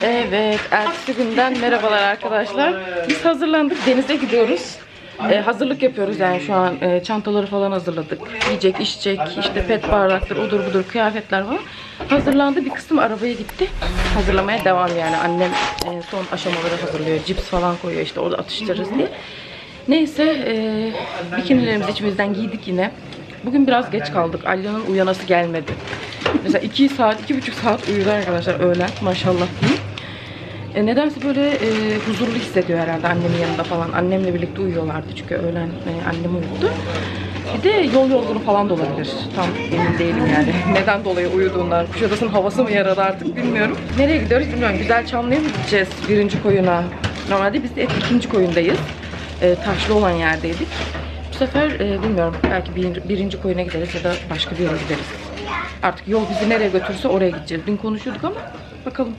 Evet, ertesi günden merhabalar arkadaşlar. Biz hazırlandık, denize gidiyoruz. Ee, hazırlık yapıyoruz yani şu an Ee, çantaları falan hazırladık. Yiyecek, içecek, işte pet bardaktır, odur budur, kıyafetler falan. Hazırlandı, bir kısım arabaya gitti. Hazırlamaya devam yani. Annem e, son aşamaları hazırlıyor. Cips falan koyuyor işte orada atıştırırız diye. Neyse, e, bikinilerimizi içimizden giydik yine. Bugün biraz geç kaldık. Alya'nın uyanası gelmedi. Mesela 2 saat, iki buçuk saat uyudu arkadaşlar öğlen. Maşallah diyeyim. E, nedense böyle e, huzurlu hissediyor herhalde annemin yanında falan. Annemle birlikte uyuyorlardı çünkü öğlen e, annem uyudu. Bir de yol yorgunu falan da olabilir. Tam emin değilim yani. Neden dolayı uyuduğundan. Kuşadası'nın havası mı yaradı artık bilmiyorum. Nereye gidiyoruz bilmiyorum. Güzel Çamlı'ya mı gideceğiz birinci koyuna? Normalde biz hep ikinci koyundayız. E, taşlı olan yerdeydik. Bu sefer e, bilmiyorum. Belki bir, birinci koyuna gideriz ya da başka bir yere gideriz. Artık yol bizi nereye götürürse oraya gideceğiz. Dün konuşuyorduk ama bakalım.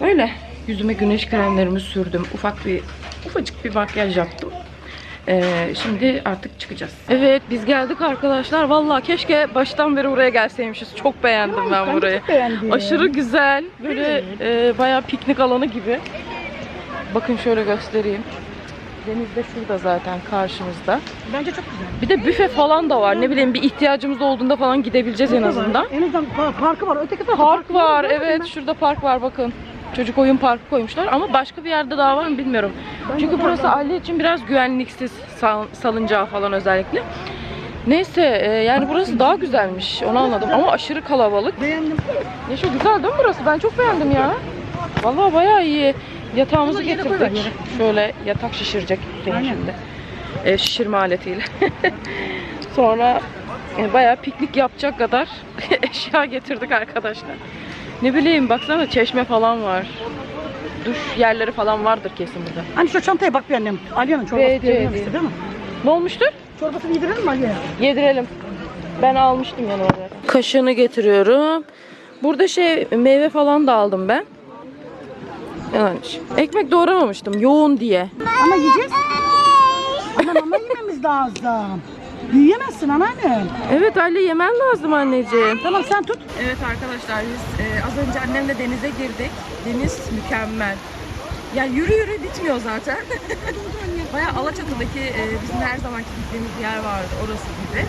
Öyle. Yüzüme güneş kremlerimi sürdüm. Ufak bir, ufacık bir makyaj yaptım. Ee, şimdi artık çıkacağız. Evet biz geldik arkadaşlar. Vallahi keşke baştan beri buraya gelseymişiz. Çok beğendim ben, burayı. beğendim. Aşırı güzel. Böyle e, bayağı piknik alanı gibi. Bakın şöyle göstereyim. Deniz de şurada zaten karşımızda. Bence çok güzel. Bir de büfe falan da var. Ne bileyim bir ihtiyacımız olduğunda falan gidebileceğiz en azından. En azından pa- parkı var. Öteki tarafta Park var değil mi? evet şurada park var bakın. Çocuk oyun parkı koymuşlar ama başka bir yerde daha var mı bilmiyorum. Çünkü burası aile için biraz güvenliksiz sal- salıncağı falan özellikle. Neyse e, yani burası daha güzelmiş onu anladım ama aşırı kalabalık. Beğendim. Ya şu güzel değil mi burası? Ben çok beğendim ya. Vallahi bayağı iyi. Yatağımızı getirdik. Şöyle yatak şişirecek Aynen. şimdi. E, şişirme aletiyle. Sonra e, bayağı piknik yapacak kadar eşya getirdik arkadaşlar. Ne bileyim baksana çeşme falan var. Duş yerleri falan vardır kesin burada. Hani şu çantaya bak bir annem. Aliye'nin çorbası BC diye. değil mi? Ne olmuştur? Çorbasını yedirelim mi Aliye'ye? Yedirelim. Ben almıştım yanıma. Kaşığını getiriyorum. Burada şey meyve falan da aldım ben. Yani ekmek doğramamıştım yoğun diye. Ama yiyeceğiz. Ama yememiz lazım. Yiyemezsin anneannem. Evet Ali yemen lazım anneciğim. Tamam sen tut. Evet arkadaşlar biz e, az önce annemle denize girdik. Deniz mükemmel. Yani yürü yürü bitmiyor zaten. Bayağı Alaçatı'daki e, bizim her zamanki gittiğimiz yer vardı orası gibi.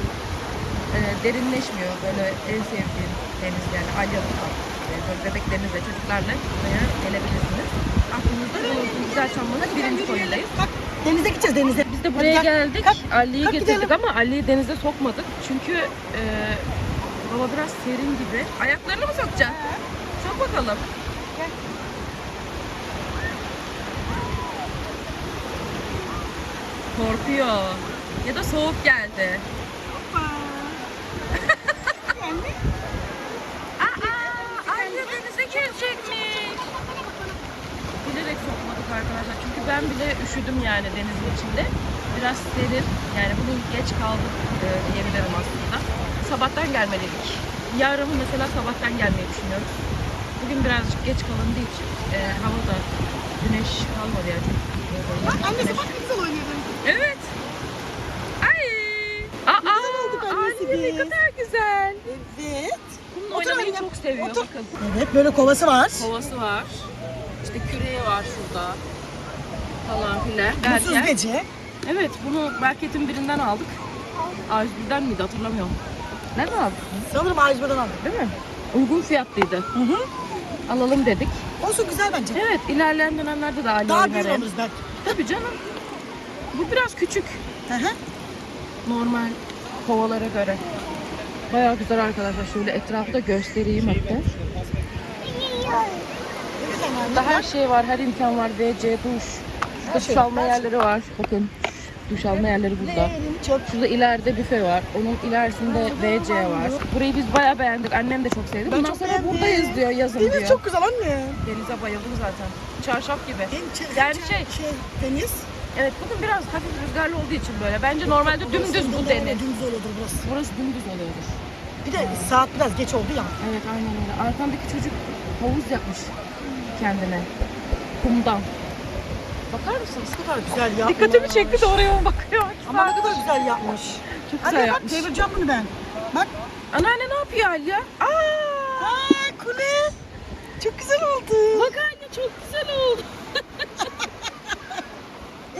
E, derinleşmiyor böyle en sevdiğim deniz yani Alya'da. E, böyle bebeklerinizle çocuklarla buraya gelebilirsiniz. Aklınızda bulunsun güzel çamlı'nın birinci koyundayız. Kalk. Denize gideceğiz denize. De buraya Hadi gel. geldik. Kalk, Ali'yi kalk getirdik gidelim. ama Ali'yi denize sokmadık. Çünkü e, hava biraz serin gibi. Ayaklarını mı sokacaksın? Sok bakalım. Korkuyor. Ya da soğuk geldi. Aa, anne denize girecekmiş. Bilerek sokmadık arkadaşlar. Çünkü ben bile üşüdüm yani denizin içinde. Biraz serin. Yani bugün geç kaldık e, diyebilirim aslında. Sabahtan gelmeliydik. Yarın mesela sabahtan gelmeyi düşünüyoruz. Bugün birazcık geç kalındığı için e, hava da güneş kalmadı yani. Bak Annesi bak ne güzel oynuyor. Evet. Ay. Aa, güzel olduk annesi anne ne kadar güzel. Evet. Bunun Otur oynamayı annem, çok seviyor otur. bakın. Evet böyle kovası var. Kovası var. İşte küreği var şurada. Falan filan Mutsuz gece. Evet bunu marketin birinden aldık. A101'den miydi hatırlamıyorum. Nereden aldık? Sanırım Ajber'den aldık. Değil mi? Uygun fiyatlıydı. Hı hı. Alalım dedik. Olsun güzel bence. Evet ilerleyen dönemlerde daha Daha oynarım. büyük oluruz belki. Tabii canım. Bu biraz küçük. Hı hı. normal kovalara göre. Bayağı güzel arkadaşlar. Şöyle etrafta göstereyim hatta. Burada her şey var, her imkan var. WC, duş. Duş alma yerleri var. Bakın. Duş alma yerleri burada. Çok Şurada ileride büfe var. Onun ilerisinde WC var. Burayı biz bayağı beğendik. Annem de çok sevdi. Ben Bundan çok sonra beğendim. buradayız diyor yazın Deniz diyor. çok güzel anne. Denize bayıldım zaten. Çarşaf gibi. Yani şey- deniz. Evet bugün biraz hafif rüzgarlı olduğu için böyle. Bence normalde dümdüz bu deniz. Dümdüz oluyordur burası. Burası dümdüz oluyordur. Bir de saat biraz geç oldu ya. Evet aynen öyle. Arkamdaki çocuk havuz yapmış kendine. Kumdan. Bakar mısınız? Ne kadar güzel yapmış. Dikkatimi çekti de oraya bakıyor. Ama ne kadar güzel yapmış. Çok güzel bak yapmış. çevireceğim bunu ben. Bak. Anneanne ne yapıyor Alya? Aa! Aa kule. Çok güzel oldu. Bak anne çok güzel oldu.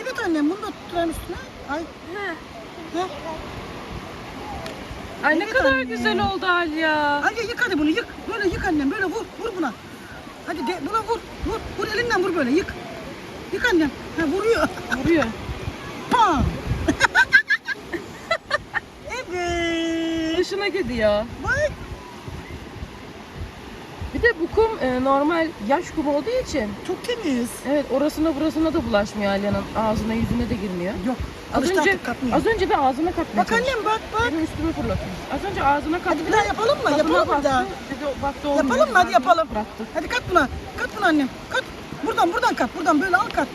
Evet annem bunu da tutturan üstüne. Ay. Heh. Ay ne Evet kadar anne. güzel oldu Alya. Hadi yık hadi bunu yık. Böyle yık annem böyle vur. Vur buna. Hadi de, buna vur. Vur. Vur elinden vur böyle yık. Yık annem. Ha, vuruyor. Vuruyor. Pam. evet. Dışına gidiyor. Bak. Bir de bu kum e, normal yaş kum olduğu için Çok temiz. evet orasına burasına da bulaşmıyor Alya'nın ağzına yüzüne de girmiyor. Yok. Az önce katmıyor. az önce de ağzına katmaya Bak annem bak bak. Benim üstüme fırlatıyor. Az önce ağzına kattı. Bir daha yapalım mı? Yapalım mı bir daha? Dedi, baktı olmuyor. Yapalım mı? Hadi yapalım. Bıraktı. Hadi kat buna. Kat bunu annem. Kat. Buradan buradan kat. Buradan böyle al kat.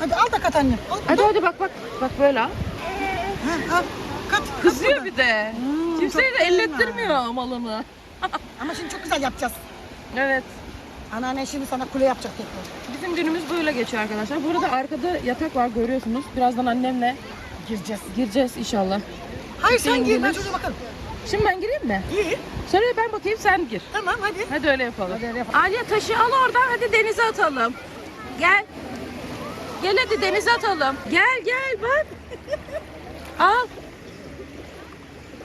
Hadi al da kat annem. Al Hadi hadi bak bak. Bak böyle al. Ha, al. Kat. kat Kızıyor buradan. bir de. Hmm, Kimseyi çok de ellettirmiyor malını. Ama şimdi çok güzel yapacağız. Evet. Anneanne şimdi sana kule yapacak tekrar. Bizim günümüz böyle geçiyor arkadaşlar. Bu arada arkada yatak var görüyorsunuz. Birazdan annemle Gireceğiz. gireceğiz inşallah. Hayır sen gir ben çocuğa bakalım. Şimdi ben gireyim mi? İyi. Sonra ben bakayım sen gir. Tamam hadi. Hadi öyle yapalım. Hadi öyle yapalım. Alya taşı al oradan hadi denize atalım. Gel. Gel hadi denize atalım. Gel gel bak. al.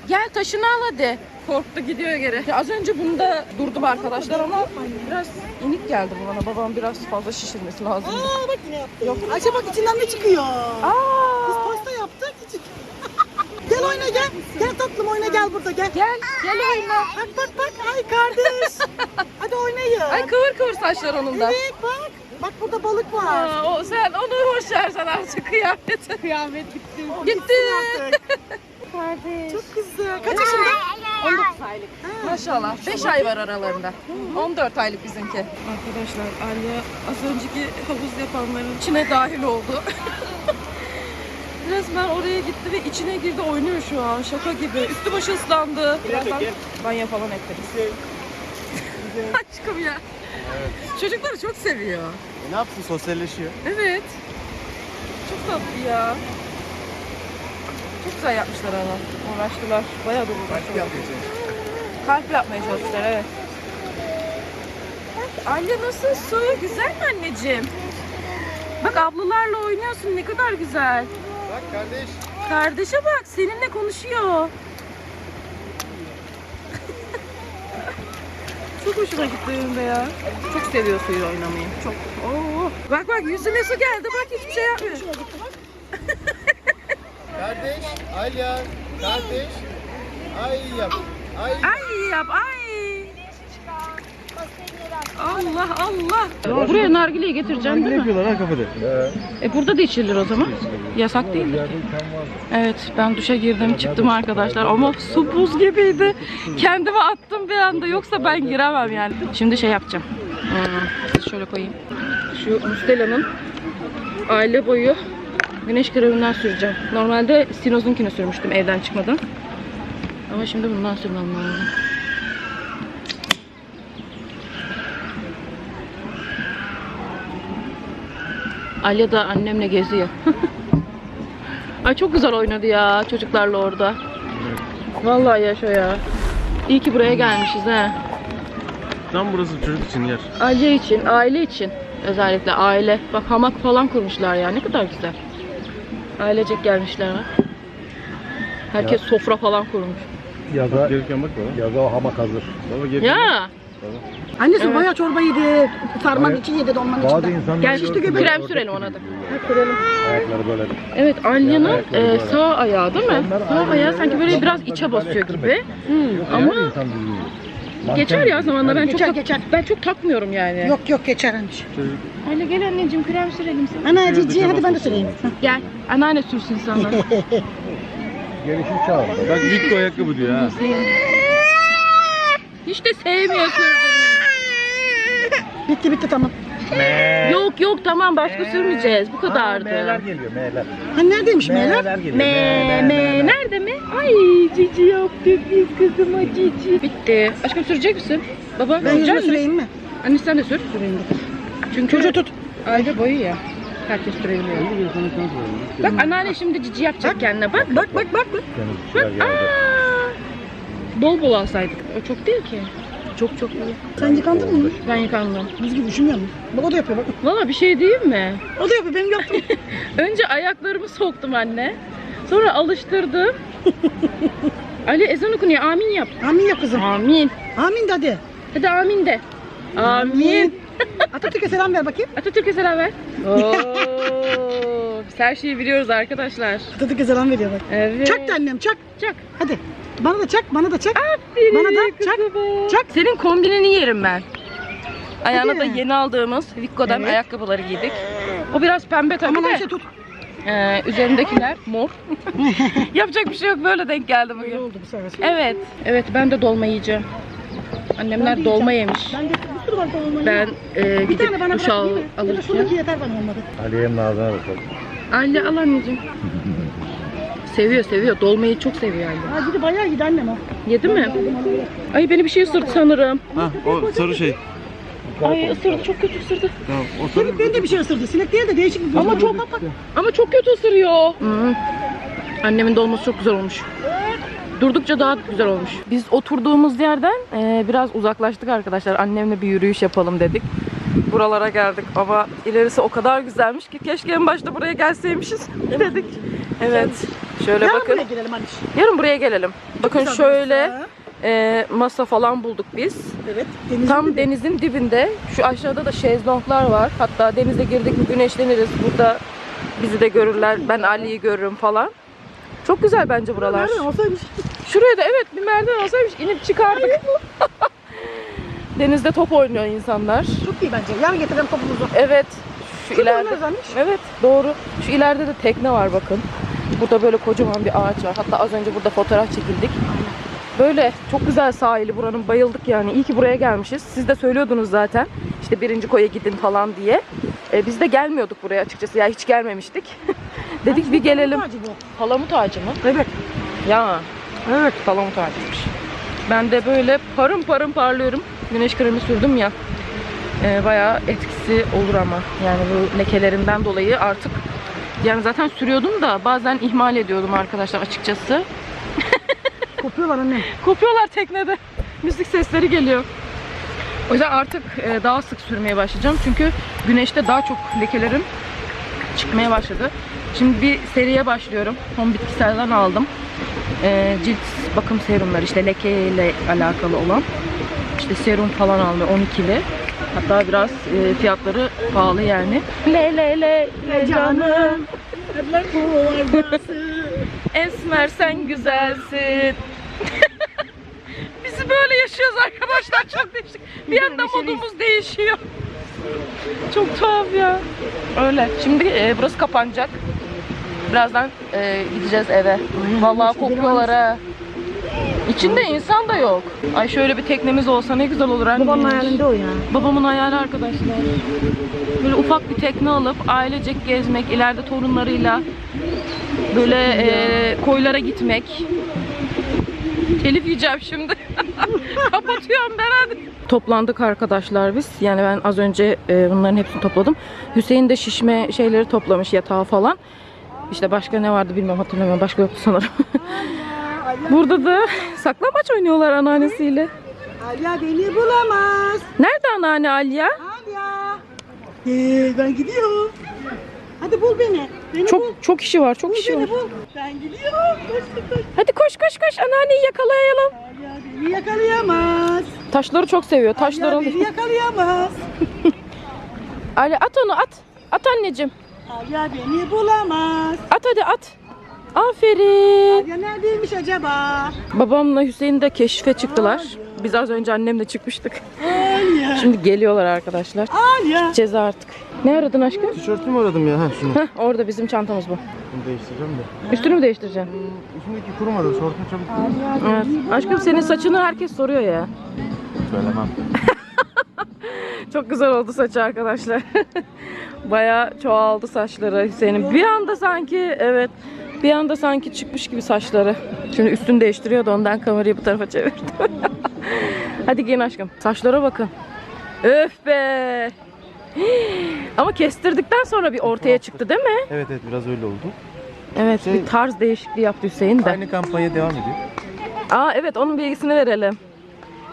Gel taşını al hadi. Korktu gidiyor geri. Ya az önce bunda durdum arkadaşlar ama biraz inik geldi bu bana. Babam biraz fazla şişirmesi lazım. Aa bak yine yaptı. Yok. Ayşe bak içinden ne çıkıyor? Aa. Gel oyna gel. Gel tatlım oyna gel burada gel. Gel, gel oyna. Bak bak bak. Ay kardeş. hadi oynayın. Ay kıvır kıvır saçlar onun da. Evet bak. Bak burada balık var. Aa, o, sen onu hoş versen artık kıyafeti. Kıyamet gitti. Gitti. Kardeş. Çok güzel. Kaç yaşında? 19 aylık. Maşallah. 5 ay var aralarında. 14 aylık bizimki. Arkadaşlar Alya az önceki havuz yapanların içine dahil oldu. Resmen oraya gitti ve içine girdi oynuyor şu an. Şaka gibi. Üstü başı ıslandı. Birazdan banyo falan ekleriz. Aşkım ya. Çocukları çok seviyor. E, ne yapsın sosyalleşiyor. Evet. Çok tatlı ya. Çok güzel yapmışlar ama. Uğraştılar. Bayağı da uğraştılar. Kalp yapmaya çalıştılar evet. Anne nasıl su? Güzel mi anneciğim? Bak ablalarla oynuyorsun ne kadar güzel. Kardeş. Kardeşe bak seninle konuşuyor. Çok hoşuma gitti de ya. Çok seviyor suyu oynamayı. Çok. Oo. Bak bak yüzüne su geldi bak hiçbir şey yapmıyor. Kardeş. Alya. Kardeş. Ay yap. Ay. Ay yap ay. Allah Allah. Buraya nargileyi getireceğim değil mi? yapıyorlar ha kafede? E burada da içilir o zaman. Yasak değil. Evet ben duşa girdim çıktım arkadaşlar ama su buz gibiydi. Kendime attım bir anda yoksa ben giremem yani. Şimdi şey yapacağım. Hmm, şöyle koyayım. Şu Mustela'nın aile boyu güneş kreminden süreceğim. Normalde Sinoz'unkini sürmüştüm evden çıkmadan. Ama şimdi bundan sürmem lazım. Alya da annemle geziyor. Ay çok güzel oynadı ya çocuklarla orada. Vallahi yaşa ya. İyi ki buraya gelmişiz ha. Tam burası çocuk için yer. Alya için, aile için. Özellikle aile. Bak hamak falan kurmuşlar ya. Ne kadar güzel. Ailecek gelmişler ha. Herkes sofra falan kurmuş. Yaza, Gelirken bak bana. yaza hamak hazır. Baba gel. Ya. Annesi Evet. bayağı çorba yedi. Sarmanın Hayır. için yedi dolmanın Bazı içinde. insanlar Gel işte böyle krem sürelim ona da. yürüyorlar. Ayakları böyle. Evet Alya'nın e, sağ ayağı değil mi? Onlar Sağ ayağı sanki böyle biraz içe basıyor gibi. Hı, Ama geçer ya zamanla ben çok Geçer, tak- geçer. ben çok takmıyorum yani. Yok yok geçer anneş. Alya gel anneciğim krem sürelim sana. Ana cici hadi ben de süreyim. Gel. Anneanne sürsün sana. Gelişim çağında. Bak Victor ayakkabı diyor ha. Hiç de sevmiyor sürdürmeyi. Bitti bitti tamam. Yok yok tamam başka sürmeyeceğiz. Bu M'ler kadardı. geliyor M'ler. Hani neredeymiş meyler? M'ler geliyor. Me me nerede mi? Ay cici yaptık biz kızıma cici. Bitti. Aşkım sürecek misin? Baba Ben yüzüme süreyim mi? Anne sen de sür. Süreyim Çünkü Çocuğu tut. aile boyu ya. Herkes sürebiliyor. Bak anneanne şimdi cici yapacak kendine bak. Bak bak bak. bak. Geldi. Aa, bol bol alsaydık. O çok değil ki. çok çok iyi. Sen yıkandın mı? Ben yıkandım. Biz gibi düşünmüyor musun? Bak o da yapıyor bak. Valla bir şey diyeyim mi? O da yapıyor benim yaptığım. Önce ayaklarımı soktum anne. Sonra alıştırdım. Ali ezan okunuyor. Amin yap. Amin yap kızım. Amin. Amin de hadi. Hadi amin de. Amin. Atatürk'e selam ver bakayım. Atatürk'e selam ver. Oo, biz her şeyi biliyoruz arkadaşlar. Atatürk'e selam veriyor bak. Evet. Çak da annem çak. Çak. Hadi. Bana da çak, bana da çak. Aferin Bana da çak, kızıma. çak. Senin kombinini yerim ben. Ayağına da yeni aldığımız Vicko'dan Evet. ayakkabıları giydik. O biraz pembe tabii Aman de. Ayşe tut. Ee, üzerindekiler mor. Yapacak bir şey yok böyle denk geldi Öyle bugün. oldu bu sefer. Evet. Evet ben de dolma yiyeceğim. Annemler Ben de dolma yiyeceğim. yemiş. Ben de bir sürü var dolma. Ben e, bir gidip tane bana duş bırak al, değil mi? Ya da alırken. şuradaki yeter bana olmadı. Aliye'nin ağzına bakalım. Anne al anneciğim. seviyor seviyor. Dolmayı çok seviyor anne. Ha gidi bayağı gidi annem o. Yedi mi? Ay beni bir şey ısırdı sanırım. Ha o sarı şey. Ay ısırdı çok kötü ısırdı. Tamam o sarı. Sinek beni de bir şey ısırdı. Sinek değil de değişik bir Ama çok ama çok kötü ısırıyor. Annemin dolması çok güzel olmuş. Durdukça daha güzel olmuş. Biz oturduğumuz yerden e, biraz uzaklaştık arkadaşlar. Annemle bir yürüyüş yapalım dedik. Buralara geldik ama ilerisi o kadar güzelmiş ki keşke en başta buraya gelseymişiz dedik. Evet. Şöyle Yarın bakın. buraya girelim Aliş. Yarın buraya gelelim. Bakın güzel şöyle burası. e, masa falan bulduk biz. Evet. Deniz Tam denizin dibinde. Şu aşağıda da şezlonglar var. Hatta denize girdik mi güneşleniriz. Burada bizi de görürler. Ben Ali'yi görürüm falan. Çok güzel bence buralar. Nereden olsaymış. Şuraya da evet bir merdiven olsaymış inip çıkardık. Denizde top oynuyor insanlar. Çok iyi bence. Yarın getirelim topumuzu. Evet. Şu Şurada ileride. oynarız. Evet doğru. Şu ileride de tekne var bakın. Burada böyle kocaman bir ağaç var. Hatta az önce burada fotoğraf çekildik. Böyle çok güzel sahili buranın bayıldık yani. İyi ki buraya gelmişiz. Siz de söylüyordunuz zaten. İşte birinci koya gidin falan diye. Ee, biz de gelmiyorduk buraya açıkçası. Ya hiç gelmemiştik. Dedik bir gelelim. Palamut ağacı mı? Evet. Ya. Evet palamut ağacıymış. Ben de böyle parım parım parlıyorum. Güneş kremi sürdüm ya. Ee, bayağı etkisi olur ama. Yani bu lekelerinden dolayı artık yani zaten sürüyordum da bazen ihmal ediyordum arkadaşlar açıkçası. Kopuyorlar anne. Kopuyorlar teknede. Müzik sesleri geliyor. O yüzden artık e, daha sık sürmeye başlayacağım. Çünkü güneşte daha çok lekelerim çıkmaya başladı. Şimdi bir seriye başlıyorum. Home bitkiselden aldım. E, cilt bakım serumları işte lekeyle alakalı olan. İşte serum falan aldım 12'li. Hatta biraz e, fiyatları pahalı yani. Le le le le canım. Esmer sen güzelsin. Bizi böyle yaşıyoruz arkadaşlar çok değişik. Bir anda modumuz değişiyor. Çok tuhaf ya. Öyle. Şimdi e, burası kapanacak. Birazdan e, gideceğiz eve. Vallahi kokuyorlar ha. İçinde insan da yok. Ay şöyle bir teknemiz olsa ne güzel olur anne. Babamın hayalinde o ya. Babamın hayali arkadaşlar. Böyle ufak bir tekne alıp ailecek gezmek, ileride torunlarıyla böyle e, koylara gitmek. Telif yiyeceğim şimdi. Kapatıyorum ben hadi. Toplandık arkadaşlar biz. Yani ben az önce e, bunların hepsini topladım. Hüseyin de şişme şeyleri toplamış yatağı falan. İşte başka ne vardı bilmiyorum hatırlamıyorum. Başka yoktu sanırım. Burada da saklambaç oynuyorlar anneannesiyle. Alya beni bulamaz. Nerede anneanne Alya? Alya. Ee, ben gidiyorum. Hadi bul beni. Beni bul. Çok çok kişi var, çok Bul var. beni bul. Ben gidiyorum. Koş koş. Hadi koş koş koş anneanneyi yakalayalım. Alya beni yakalayamaz. Taşları çok seviyor. Taşları Alya beni yakalayamaz. Ali at onu at. At anneciğim. Alya beni bulamaz. At hadi at. Aferin. Alya neredeymiş acaba? Babamla Hüseyin de keşfe çıktılar. Biz az önce annemle çıkmıştık. Alya. Şimdi geliyorlar arkadaşlar. Alya. Gideceğiz artık. Ne aradın aşkım? Tişörtümü aradım ya. Ha şunu. Heh, orada bizim çantamız bu. Bunu değiştireceğim de. Üstünü mü değiştireceksin? Üstündeki kurumadı. Şortum çabuk. Evet. Aşkım senin saçını herkes soruyor ya. Söylemem. Çok güzel oldu saçı arkadaşlar. Bayağı çoğaldı saçları Hüseyin'in. Bir anda sanki evet bir anda sanki çıkmış gibi saçları. Şimdi üstünü değiştiriyor da ondan kamerayı bu tarafa çevirdim. Hadi giyin aşkım. Saçlara bakın. Öf be. Ama kestirdikten sonra bir ortaya çıktı değil mi? Evet evet biraz öyle oldu. Evet Şey- bir tarz değişikliği yaptı Hüseyin de. Aynı kampanya devam ediyor. Aa evet onun bilgisini verelim.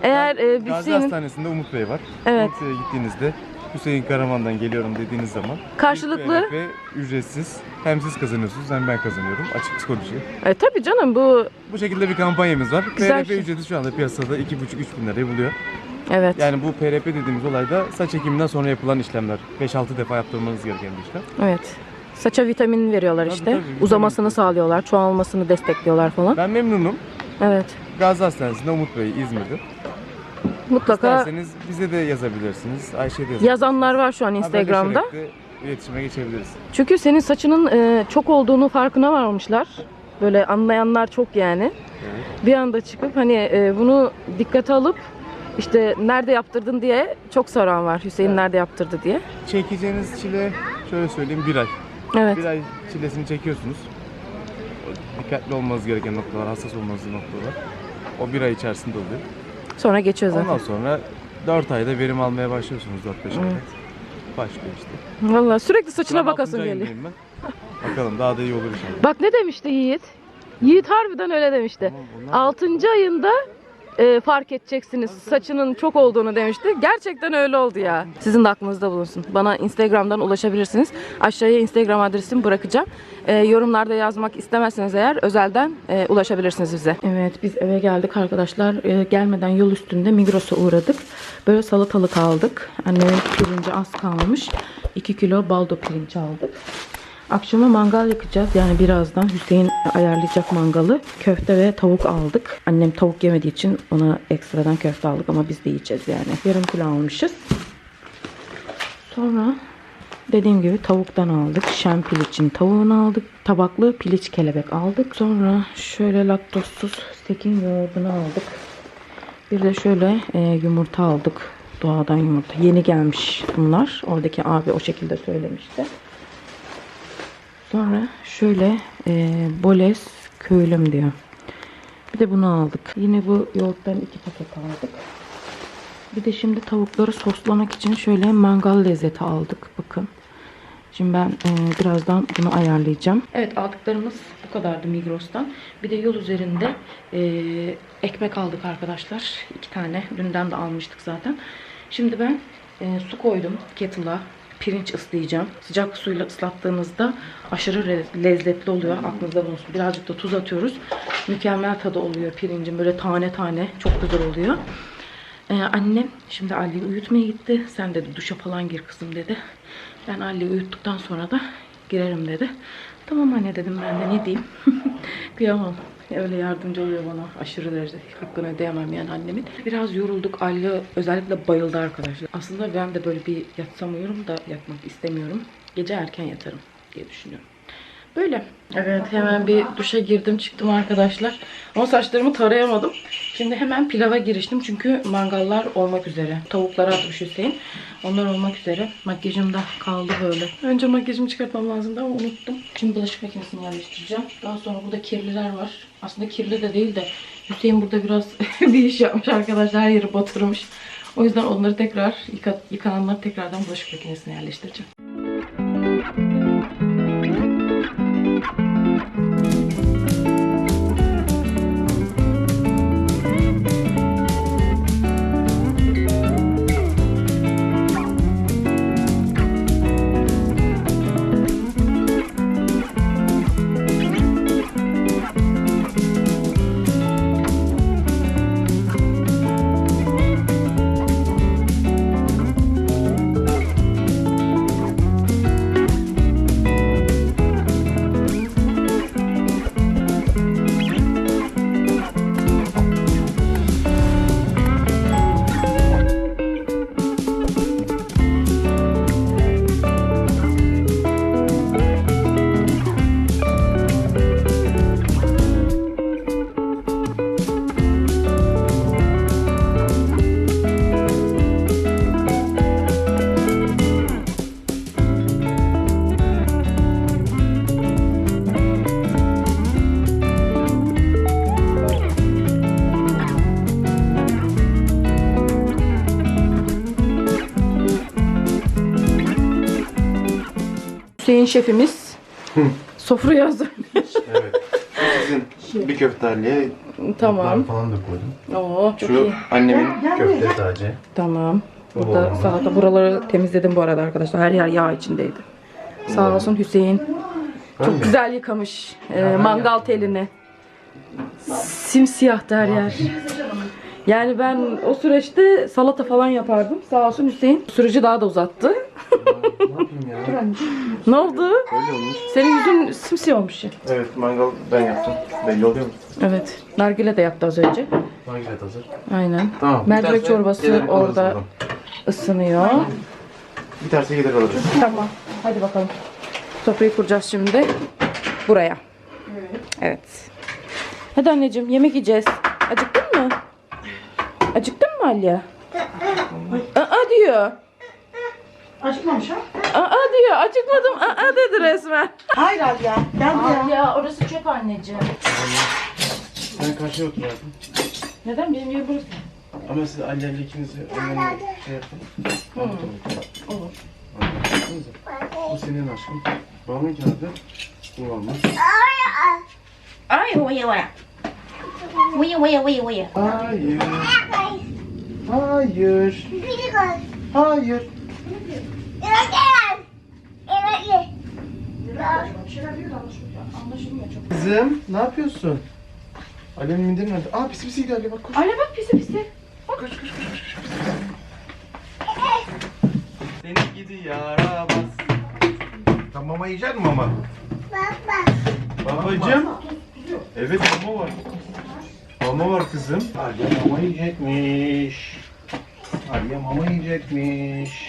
Eğer e, Gazi Hüseyin'in Hastanesi'nde Umut Bey var. Evet. Umut Bey'e gittiğinizde Hüseyin Karaman'dan geliyorum dediğiniz zaman Karşılıklı. Ve ücretsiz. Hem siz kazanıyorsunuz hem ben kazanıyorum. Açık psikoloji. e, tabii canım bu Bu şekilde bir kampanyamız var. Güzel PRP şey. ücreti şu anda piyasada 2,5-3 bin lirayı buluyor. evet. Yani bu PRP dediğimiz olayda saç ekiminden sonra yapılan işlemler. 5-6 defa yaptırmanız gereken bir işlem. Evet. Saça vitamin veriyorlar Tabii, işte. tabii, vitamin. Uzamasını sağlıyorlar, çoğalmasını destekliyorlar falan. Ben memnunum. Evet. Gazi Hastanesi'nde Umut Bey İzmir'de. Mutlaka İsterseniz bize de yazabilirsiniz. Ayşe de yazabilirsiniz. yazanlar var şu an Instagram'da. Haberleşerek de iletişime geçebiliriz. Çünkü senin saçının e, çok olduğunu farkına varmışlar. Böyle anlayanlar çok yani. Bir anda çıkıp hani e, bunu dikkate alıp işte nerede yaptırdın diye çok soran var. Hüseyin nerede yaptırdı diye. Çekeceğiniz çile şöyle söyleyeyim bir ay. Evet. Bir ay çilesini çekiyorsunuz. Dikkatli olmanız gereken noktalar, hassas olmanız noktalar. O bir ay içerisinde oluyor. Sonra geçiyor zaten. Ondan sonra 4 ayda verim almaya başlıyorsunuz 4-5 ayda. Başlıyor işte. Vallahi sürekli saçına bakasın geliyor. Ben. Bakalım daha da iyi olur inşallah. Bak ne demişti Yiğit? Yiğit harbiden öyle demişti. Tamam, onlar- 6. ayında e, fark edeceksiniz saçının çok olduğunu demişti. Gerçekten öyle oldu ya. Sizin de aklınızda bulunsun. Bana Instagram'dan ulaşabilirsiniz. Aşağıya Instagram adresimi bırakacağım. E, yorumlarda yazmak istemezseniz eğer özelden e, ulaşabilirsiniz bize. Evet biz eve geldik arkadaşlar. E, gelmeden yol üstünde Migros'a uğradık. Böyle salatalık aldık. Annemin pirinci az kalmış. 2 kilo baldo pirinç aldık. Akşama mangal yakacağız. Yani birazdan Hüseyin ayarlayacak mangalı. Köfte ve tavuk aldık. Annem tavuk yemediği için ona ekstradan köfte aldık ama biz de yiyeceğiz yani. Yarım kilo almışız. Sonra dediğim gibi tavuktan aldık. Şen piliçin tavuğunu aldık. Tabaklı piliç kelebek aldık. Sonra şöyle laktozsuz stekin yoğurdunu aldık. Bir de şöyle e, yumurta aldık. Doğadan yumurta. Yeni gelmiş bunlar. Oradaki abi o şekilde söylemişti. Sonra şöyle e, Boles köylüm diyor. Bir de bunu aldık. Yine bu yoğurttan iki paket aldık. Bir de şimdi tavukları soslamak için şöyle mangal lezzeti aldık. Bakın. Şimdi ben e, birazdan bunu ayarlayacağım. Evet aldıklarımız bu kadardı Migros'tan. Bir de yol üzerinde e, ekmek aldık arkadaşlar. iki tane. Dünden de almıştık zaten. Şimdi ben e, su koydum kettle'a. Pirinç ıslayacağım. Sıcak suyla ıslattığınızda aşırı lezzetli oluyor. Aklınızda bulunsun. Birazcık da tuz atıyoruz. Mükemmel tadı oluyor pirincin. Böyle tane tane. Çok güzel oluyor. Ee, annem şimdi Ali'yi uyutmaya gitti. Sen dedi duşa falan gir kızım dedi. Ben Ali'yi uyuttuktan sonra da girerim dedi. Tamam anne dedim ben de ne diyeyim. Kıyamam. Öyle yardımcı oluyor bana aşırı derecede. Hakkını ödeyemem yani annemin. Biraz yorulduk. Ali özellikle bayıldı arkadaşlar. Aslında ben de böyle bir yatsam uyurum da yatmak istemiyorum. Gece erken yatarım diye düşünüyorum. Böyle. Evet hemen bir duşa girdim çıktım arkadaşlar. Ama saçlarımı tarayamadım. Şimdi hemen pilava giriştim çünkü mangallar olmak üzere. Tavukları atmış Hüseyin. Onlar olmak üzere. Makyajım da kaldı böyle. Önce makyajımı çıkartmam lazımdı ama unuttum. Şimdi bulaşık makinesini yerleştireceğim. Daha sonra burada kirliler var. Aslında kirli de değil de Hüseyin burada biraz bir iş yapmış arkadaşlar. Her yeri batırmış. O yüzden onları tekrar yıka, yıkananları tekrardan bulaşık makinesine yerleştireceğim. Hüseyin şefimiz sofrayı hazır. Evet. Sizin bir köfte Ali'ye, Tamam. falan da koydum. Oo çok iyi. annemin Köfte sadece. Tamam. Burada salata. Buraları temizledim bu arada arkadaşlar. Her yer yağ içindeydi. Sağ olsun Hüseyin. Çok güzel yıkamış e, mangal telini. Simsiyahtı her yer. Yani ben o süreçte salata falan yapardım. Sağ olsun Hüseyin. Süreci daha da uzattı. Ne yapayım ya? Ne oldu? Öyle olmuş. Senin yüzün simsiyah olmuş ya. Evet mangal ben yaptım. Belli oluyor mu? Evet. Nargile de yaptı az önce. Mangal hazır. Aynen. Tamam. Mercimek çorbası orada ısınıyor. Biterse gelir alırız. Tamam. Hadi bakalım. Sofrayı kuracağız şimdi. Buraya. Evet. Hadi anneciğim yemek yiyeceğiz. Acıktın mı? Acıktın mı Alya? Aa diyor. Acıkmamış ha? Aa diyor. Acıkmadım. Aa dedi resmen. Hayır abi ya. Gel buraya. Ya orası çöp anneciğim. Sen karşıya otur hayatım. Neden benim yerim burası? Ama siz annemle ikinizi önden şey yapın. Olur. Anlatsanıza. Bu senin aşkın. Babamın kağıdı. Bu babamın. Ay, oye, oye. Oye, oye, oye, oye. Hayır. Hayır. Hayır. Kızım ne yapıyorsun? Alemin minderi nerede? Aa pisi pisi gidiyor Ali bak koş. Alya bak pisi pisi. Seni gidi yaramaz. Sen mama yiyecek misin mama? Babacım. Evet mama var. Mama var kızım. Aliye mama yiyecekmiş. Aliye mama yiyecekmiş.